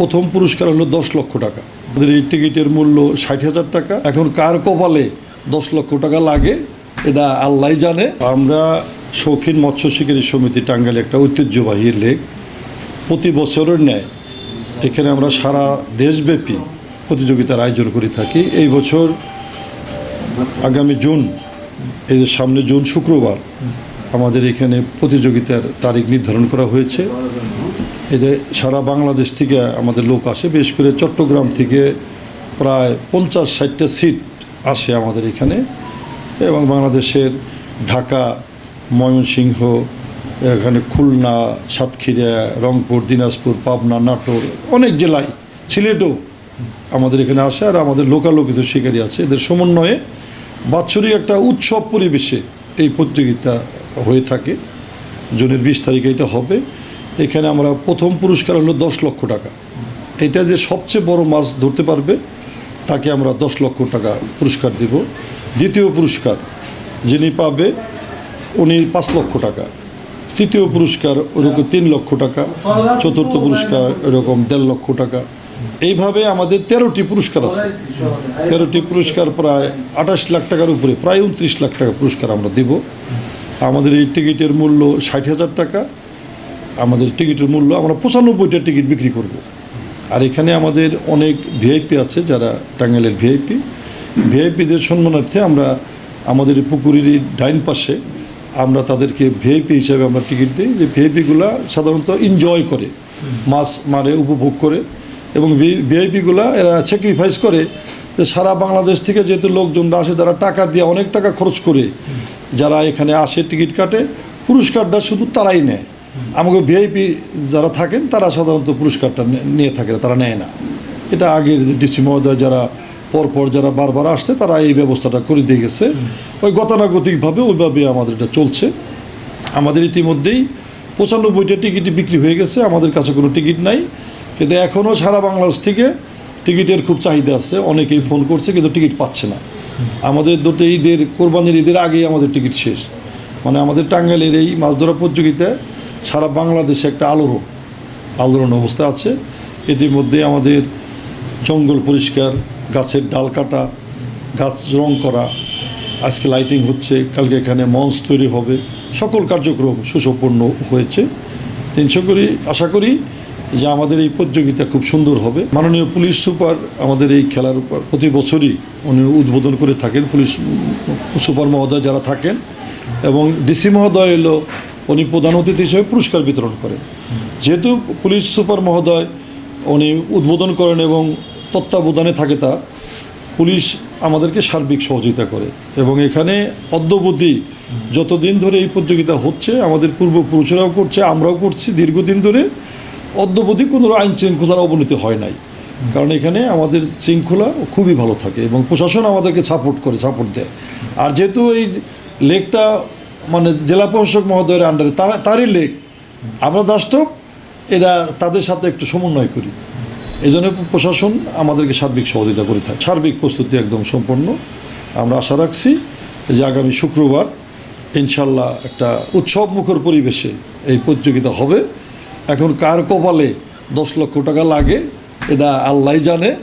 প্রথম পুরস্কার হলো দশ লক্ষ টাকা। আমাদের এই টিকিটের মূল্য ষাট হাজার টাকা। এখন কার কপালে দশ লক্ষ টাকা লাগে, এটা আল্লাহ জানে। আমরা শৌখিন মৎস্য শিকারী সমিতি টাঙ্গাইলে একটা ঐতিহ্যবাহী লেক। প্রতি বছরের ন্যায় এখানে আমরা সারা দেশব্যাপী প্রতিযোগিতার আয়োজন করে থাকি। এই বছর আগামী জুন, এই যে সামনে জুন শুক্রবার, আমাদের এখানে প্রতিযোগিতার তারিখ নির্ধারণ করা হয়েছে। এতে সারা বাংলাদেশ থেকে আমাদের লোক আসে, বিশেষ করে চট্টগ্রাম থেকে প্রায় পঞ্চাশ ষাটটা সিট আসে আমাদের এখানে এবং বাংলাদেশের ঢাকা, ময়মনসিংহ, এখানে খুলনা, সাতক্ষীরা, রংপুর, দিনাজপুর, পাবনা, নাটোর, অনেক জেলায়, সিলেটও আমাদের এখানে আসে আর আমাদের লোকালোকিত শিকারী আছে। এদের সমন্বয়ে বাৎসরিক একটা উৎসব পরিবেশে এই প্রতিযোগিতা হয়ে থাকে। জুনের বিশ তারিখে এটা হবে। এখানে আমরা প্রথম পুরস্কার হলো দশ লক্ষ টাকা। এটা যে সবচেয়ে বড় মাছ ধরতে পারবে, তাকে আমরা দশ লক্ষ টাকা পুরস্কার দিব। দ্বিতীয় পুরস্কার যিনি পাবে, উনি পাঁচ লক্ষ টাকা। তৃতীয় পুরস্কার ওরকম তিন লক্ষ টাকা। চতুর্থ পুরস্কার এরকম দেড় লক্ষ টাকা। এইভাবে আমাদের তেরোটি পুরস্কার আছে। তেরোটি পুরস্কার প্রায় আঠাশ লাখ টাকার উপরে, প্রায় উনত্রিশ লাখ টাকা পুরস্কার আমরা দিব। আমাদের এই টিকিটের মূল্য ষাট হাজার টাকা। আমাদের টিকিটের মূল্য, আমরা পঁচানব্বইটা টিকিট বিক্রি করব। আর এখানে আমাদের অনেক ভিআইপি আছে যারা টাঙ্গাইলের ভিআইপি ভিআইপিদের সম্মানার্থে আমরা আমাদের পুকুরের ডাইন পাশে আমরা তাদেরকে ভিআইপি হিসাবে আমরা টিকিট দিই। যে ভিআইপিগুলা সাধারণত এনজয় করে, মাছ মারে, উপভোগ করে এবং ভিআইপিগুলা এরা স্যাক্রিফাইস করে যে সারা বাংলাদেশ থেকে যেহেতু লোকজনরা আসে, তারা টাকা দিয়ে অনেক টাকা খরচ করে, যারা এখানে আসে টিকিট কাটে, পুরস্কারটা শুধু তারাই নেয়। আমাকে ভিআইপি যারা থাকেন তারা সাধারণত পুরস্কারটা নিয়ে থাকে তারা নেয় না। এটা আগের যে ডিসি মহোদয় যারা পরপর যারা বারবার আসছে তারা এই ব্যবস্থাটা করে দিয়ে গেছে। ওই গতানুগতিকভাবে ওইভাবে আমাদের এটা চলছে। আমাদের ইতিমধ্যেই পঁচানব্বইটা টিকিট বিক্রি হয়ে গেছে আমাদের কাছে কোনো টিকিট নাই। কিন্তু এখনও সারা বাংলাদেশ থেকে টিকিটের খুব চাহিদা আছে অনেকেই ফোন করছে কিন্তু টিকিট পাচ্ছে না। আমাদের দুটো ঈদের কোরবানির ঈদের আগেই আমাদের টিকিট শেষ। মানে আমাদের টাঙ্গাইলের এই মাছ ধরা প্রতিযোগিতায় সারা বাংলাদেশে একটা আলোড়ন আলোড়ন অবস্থা আছে। ইতিমধ্যে আমাদের জঙ্গল পরিষ্কার, গাছের ডাল কাটা, গাছ রং করা, আজকে লাইটিং হচ্ছে, কালকে এখানে মঞ্চ তৈরি হবে, সকল কার্যক্রম সুসম্পন্ন হয়েছে। তিনশো করি আশা করি যে আমাদের এই প্রতিযোগিতা খুব সুন্দর হবে। মাননীয় পুলিশ সুপার আমাদের এই খেলার প্রতি বছরই উনি উদ্বোধন করে থাকেন। পুলিশ সুপার মহোদয় যারা থাকেন এবং ডিসি মহোদয় এলো উনি প্রধান অতিথি হিসেবে পুরস্কার বিতরণ করেন যেহেতু পুলিশ সুপার মহোদয়, উনি উদ্বোধন করেন এবং তত্ত্বাবধানে থাকে তার, পুলিশ আমাদেরকে সার্বিক সহযোগিতা করে এবং এখানে অদ্যবধি যতদিন ধরে এই প্রতিযোগিতা হচ্ছে, আমাদের পূর্বপুরুষরাও করছে, আমরাও করছি, দীর্ঘদিন ধরে অদ্যবধি কোনো আইন শৃঙ্খলার অবনতি হয় নাই। কারণ এখানে আমাদের শৃঙ্খলা খুবই ভালো থাকে এবং প্রশাসন আমাদেরকে সাপোর্ট করে সাপোর্ট দেয়। আর যেহেতু এই লেকটা মানে জেলা প্রশাসক মহোদয়ের আন্ডারে তারা, তারই লেক। আমরা দাষ্টব এরা তাদের সাথে একটু সমন্বয় করি। এই জন্য প্রশাসন আমাদেরকে সার্বিক সহযোগিতা করে থাকে। সার্বিক প্রস্তুতি একদম সম্পন্ন। আমরা আশা রাখছি যে আগামী শুক্রবার ইনশাল্লাহ একটা উৎসব মুখর পরিবেশে এই প্রতিযোগিতা হবে। এখন কার কপালে দশ লক্ষ টাকা লাগে, এটা আল্লাহ জানে।